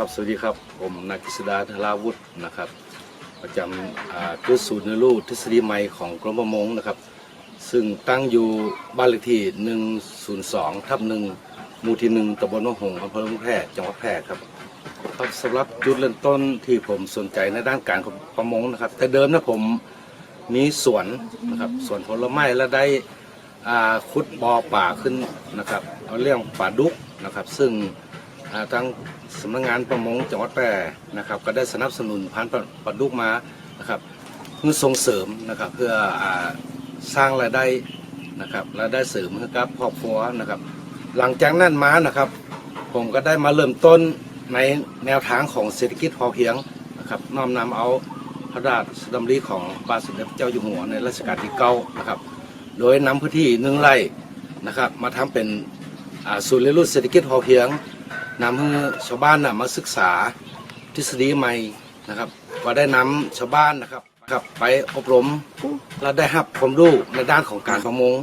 ครับสวัสดีครับผมนักกฤษดาธราวุฒินะครับ ประจำอ่าจุดศูนย์เรียนรูทฤษฎีใหม่ของกรมประมงนะครับ ซึ่งตั้งอยู่บ้านเลขที่ 102 ทับ1หมู่ที่1ตำบลหนองหงส์อำเภอเมืองแพร่จังหวัดแพร่ครับครับสำหรับจุดเริ่มต้นที่ผมสนใจในด้านการประมงนะครับ แต่เดิมนะผมมีสวนนะครับสวนผลไม้และได้อ่าขุดบ่อป่าขึ้นนะครับ เอาเรื่องป่าดุกนะครับ ซึ่ง ทางสำนักงานประมงจังหวัดแพร่นะครับ ก็ได้สนับสนุนพันธุ์ปลาดุกมานะครับเพื่อส่งเสริมนะครับเพื่อสร้างรายได้นะครับรายได้เสริมให้กับครอบครัวนะครับ หลังจากนั้นมานะครับ ผมก็ได้มาเริ่มต้นในแนวทางของเศรษฐกิจพอเพียงนะครับน้อมนำเอาพระราชดำริของพระบาทสมเด็จพระเจ้าอยู่หัวในรัชกาลที่เก้านะครับ โดยนำพื้นที่หนึ่งไร่นะครับ มาทำเป็นศูนย์เรียนรู้เศรษฐกิจพอเพียง นำให้ชาวบ้านนะมาศึกษาทฤษฎีใหม่นะครับก็ได้นำชาวบ้านนะครับครับไปอบรมและได้รับความรู้ในด้านของการประมง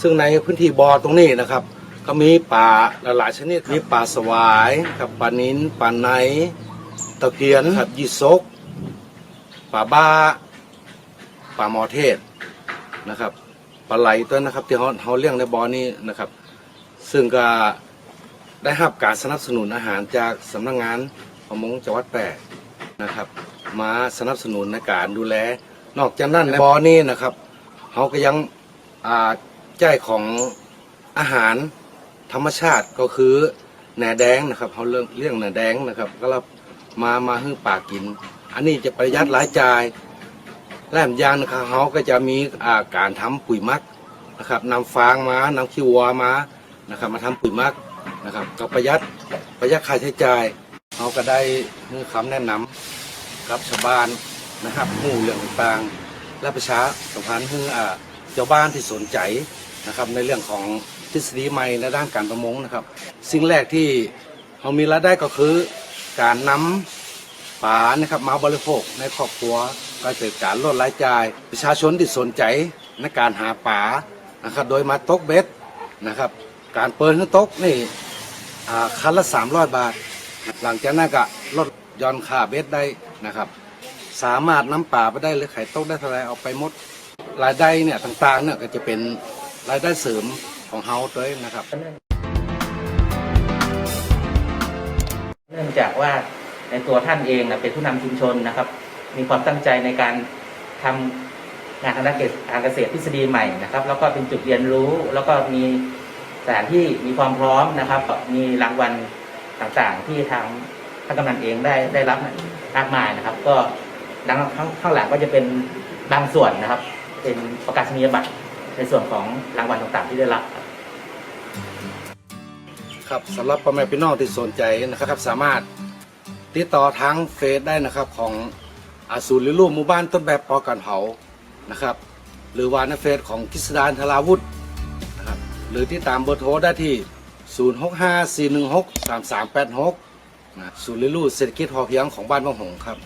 ซึ่งในพื้นที่บ่อตรงนี้นะครับ ก็มีปลาหลายๆชนิดมีปลาสวายครับปลานินปลาไนตะเพียนครับยีสกปลาบ้าปลามอเทศนะครับปลาไหลตัวนะครับที่เขาเขาเลี้ยงในบ่อนี้นะครับ ซึ่งก็ ได้รับการสนับสนุนอาหารจากสำนักงานประมงจังหวัดแปร่นะครับ มาสนับสนุนในการดูแล นอกจากนั้นในบ่อนี้นะครับเขาก็ยังอ่าแจ้ของอาหารธรรมชาติก็คือแหนแดงนะครับเขาเรื่องเรื่องแหนแดงนะครับ ก็รับมามาให้ปากกิน อันนี้จะประหยัดรายจ่ายและอีกอย่างนะครับเขาก็จะมีอ่าการทำปุ๋ยมักนะครับนำฟางมานำขี้วัวมานะครับ มาทำปุ๋ยมัก นะครับก็ประหยัดประหยัดค่าใช้จ่ายเขาก็ได้ให้คำแนะนำกับชาวบ้านนะครับหมู่เรื่องต่างๆและประชาสัมพันธ์ให้อ่าเจ้าบ้านที่สนใจนะครับในเรื่องของทฤษฎีใหม่ในด้านการประมงนะครับ สิ่งแรกที่เขามีรายได้ก็คือการนำปลานะครับมาบริโภคในครอบครัวก็เกิดการลดรายจ่าย ประชาชนที่สนใจในการหาปลานะครับโดยมาตกเบ็ดนะครับ การเปิดขึ้นตกนี่คันละ300บาท หลังจากนั้นก็ลดย่อนค่าเบ็ดได้นะครับ สามารถน้ำป่าไปได้หรือไข่ตกได้เท่าไรเอาไปหมดรายได้เนี่ยต่างๆเนี่ยก็จะเป็นรายได้เสริมของเฮาด้วยนะครับ เนื่องจากว่าในตัวท่านเองนะเป็นผู้นำชุมชนนะครับ มีความตั้งใจในการทำงานทางด้านเกษตรทางเกษตรทฤษฎีใหม่นะครับ แล้วก็เป็นจุดเรียนรู้แล้วก็มี สถานที่มีความพร้อมนะครับ มีรางวัลต่างๆ ที่ทางท่านกำนันเองได้ได้รับมากมายนะครับ ก็ดังข้างข้างหลังก็จะเป็นบางส่วนนะครับ เป็นประกาศนียบัตรในส่วนของรางวัลต่างๆ ที่ได้รับครับสำหรับพ่อแม่พี่น้องที่สนใจนะครับ สามารถติดต่อทางเฟซได้นะครับของอาศูนย์หรือรูปหมู่บ้านต้นแบบปอกันเผานะครับ หรือว่าในเฟซของกิษดานธราวุฒิ หรือที่ตามเบอร์โทรได้ที่ 0654163386นะศูนย์เรียนรู้เศรษฐกิจพอเพียงของบ้านบางหงครับ